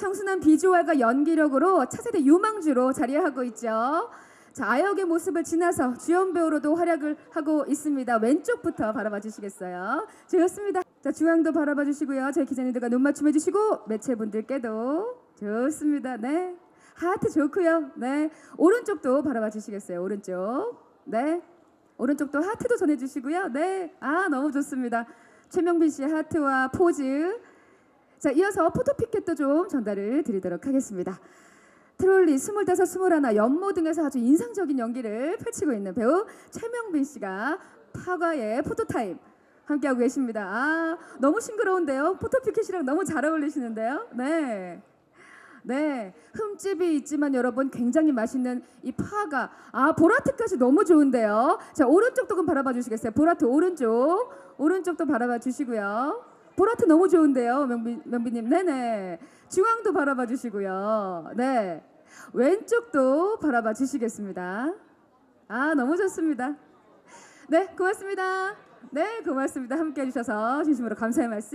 청순한 비주얼과 연기력으로 차세대 유망주로 자리하고 있죠. 자, 아역의 모습을 지나서 주연 배우로도 활약을 하고 있습니다. 왼쪽부터 바라봐 주시겠어요? 좋습니다. 자, 중앙도 바라봐 주시고요. 저희 기자님들과 눈 맞춤해 주시고 매체분들께도 좋습니다. 네. 하트 좋고요. 네. 오른쪽도 바라봐 주시겠어요? 오른쪽. 네. 오른쪽도 하트도 전해 주시고요. 네. 아, 너무 좋습니다. 최명빈 씨의 하트와 포즈. 자, 이어서 포토피켓도 좀 전달을 드리도록 하겠습니다. 트롤리 스물다섯 스물하나 연모 등에서 아주 인상적인 연기를 펼치고 있는 배우 최명빈 씨가 파과의 포토타임 함께하고 계십니다. 아, 너무 싱그러운데요. 포토피켓이랑 너무 잘 어울리시는데요. 네. 네, 흠집이 있지만 여러분 굉장히 맛있는 이 파가 아 보라트까지 너무 좋은데요. 자 오른쪽도 좀 바라봐 주시겠어요? 보라트 오른쪽 오른쪽도 바라봐 주시고요. 보라트 너무 좋은데요, 명빈 명빈님. 네네. 중앙도 바라봐 주시고요. 네, 왼쪽도 바라봐 주시겠습니다. 아 너무 좋습니다. 네, 고맙습니다. 네, 고맙습니다. 함께 해주셔서 진심으로 감사의 말씀.